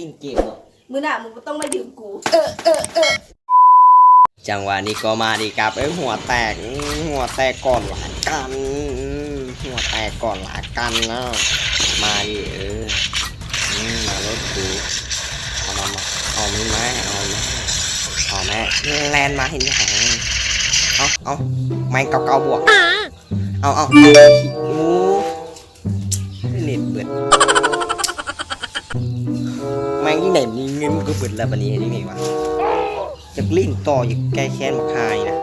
ลิ้นเกมเนาะมื้อหน้ามึงก็ต้องมายืมกูจังหวะนี้ก็มาดีครับเอ้ยหัวแตกอื้อหัวแตกก่อนหลากันอื้อหัวแตกก่อนหลากันเนาะมาดิเอออืมมารถกูเอามามาเอามีไหมเอาไหมเอาแม่แลนมาเห็นยังเอาเอาแมงเก่าๆบวกเอาเอาเอาโอ้เน็ตเบิดแม งที่ไหนมีเงินก็เบิดแล้วบันนี้เห็นยังไงวะจากลิ้นต่ออยู่ใกล้แค้นมาคายนะ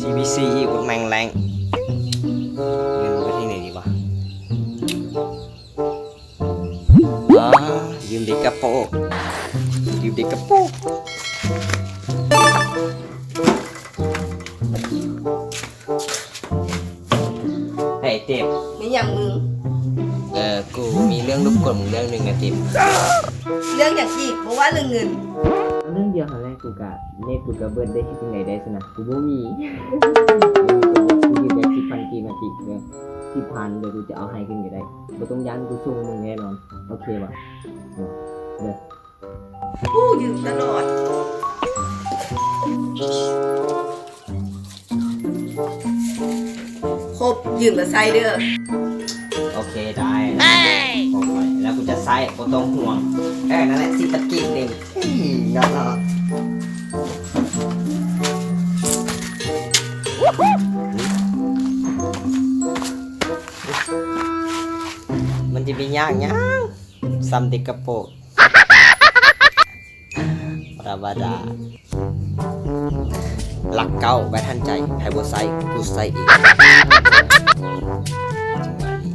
CBC อีกดแมงแรงเงินไปที่ไหนดีวะอ๋อยืมเด็กกระโปงยืมเด็กกระโปงเฮ้ยเต็มไม่ย่างมึงเอ เรื่องรบกวนมึงเรื่องหนึ่งนะเต็มเรื่องอย่างอีกเพราะว่าเรื่องเงิน เรื่องเดียวครั้งแรกกูกะเนตกูกะเบิร์ดได้ที่ตรงไหนได้สนะกูบ่มีกูยืมได้สิบพันกีมาติเนี่ยสิบพันเดี๋ยวกูจะเอาให้ขึ้นก็ได้บ่ต้องยันกูส่งมึงแน่นอนโอเคป่ะเออเด้อผู้ยืมตลอดครบยืมกับไซเดอร์โอเคได้โอเค แล้วกูจะใส่บ่ต้องห่วงเออนั่นแหละสิตะกี้เต็มนั่นแหละมันจะมียากยังซัมติกระโปกราบาดาหลักเก้าไว้ทันใจไฮโบไซกูไซเองจังหวะนี้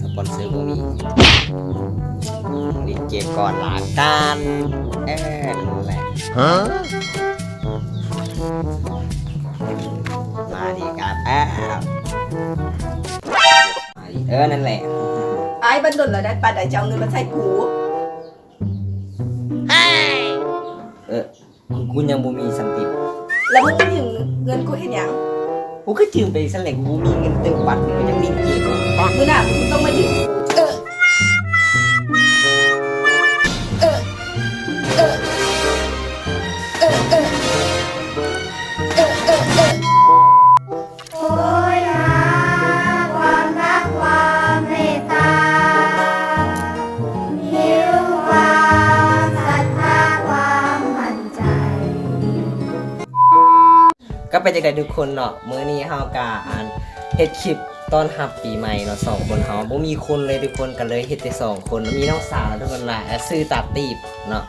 สปอนเซอร์บ่มี ลิเกมก่อนหลากันเอ้นั่นแหละมาดีกันแอ้วมาดิเออ นั่นแหละไอ้บันดลเราได้ปลาได้จะเอาเงินมาใช้กูเออกูยังบ่มีสันติแล้วมึงไม่ยืมเงินกูเห็นยังกูก็จืมไปสันแหละกูบ่มีเงินเต็มบัตรกูยังลิเกมอยู่มื้อหน้ามึง ก็เป็นจังไดทุกคนเนาะมื้อนี้เฮากะอ่านเฮ็ดคลิปต้อนรับปีใหม่เนาะสองคนเฮาบ่มีคนเลยทุกคนกันเลยเฮ็ดแต่สองคนมีน้องสาวทุกคนหลายอะซื้อตาตีบเนาะ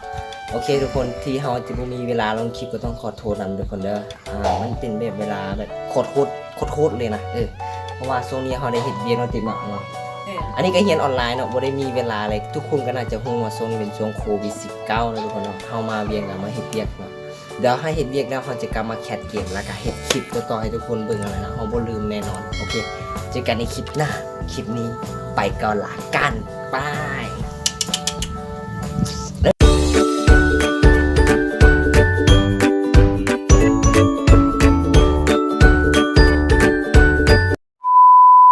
โอเคทุกคนที่เฮาจะบ่มีเวลาลงคลิปก็ต้องขอโทษนํทุกคนเด้ออ่ามันเป็นแบบเวลาแบบโคตรโคตรโคตรโคตรเลยนะเออเพราะว่าช่วงนี้เฮาได้เฮ็ดเวียกเนาะติดเนาะเนาะเอออันนี้ก็เรียนออนไลน์เนาะบ่ได้มีเวลาอะไรทุกคนก็น่าจะฮู้ว่าช่วงนี้เป็นช่วงโควิด19นะทุกคนเนาะเฮามาเวียงกันมาเฮ็ดเวียกเนาะ เดี๋ยวให้เฮ็ดเวียกแล้วเขาจะกลับมาแคดเกมแล้วก็เฮ็ดคลิปต่อให้ทุกคนเบิ่งอะไรนะเขาบ่ลืมแน่นอน โอเค เจอกันในคลิปหน้า คลิปนี้ไปก่อนละกันบาย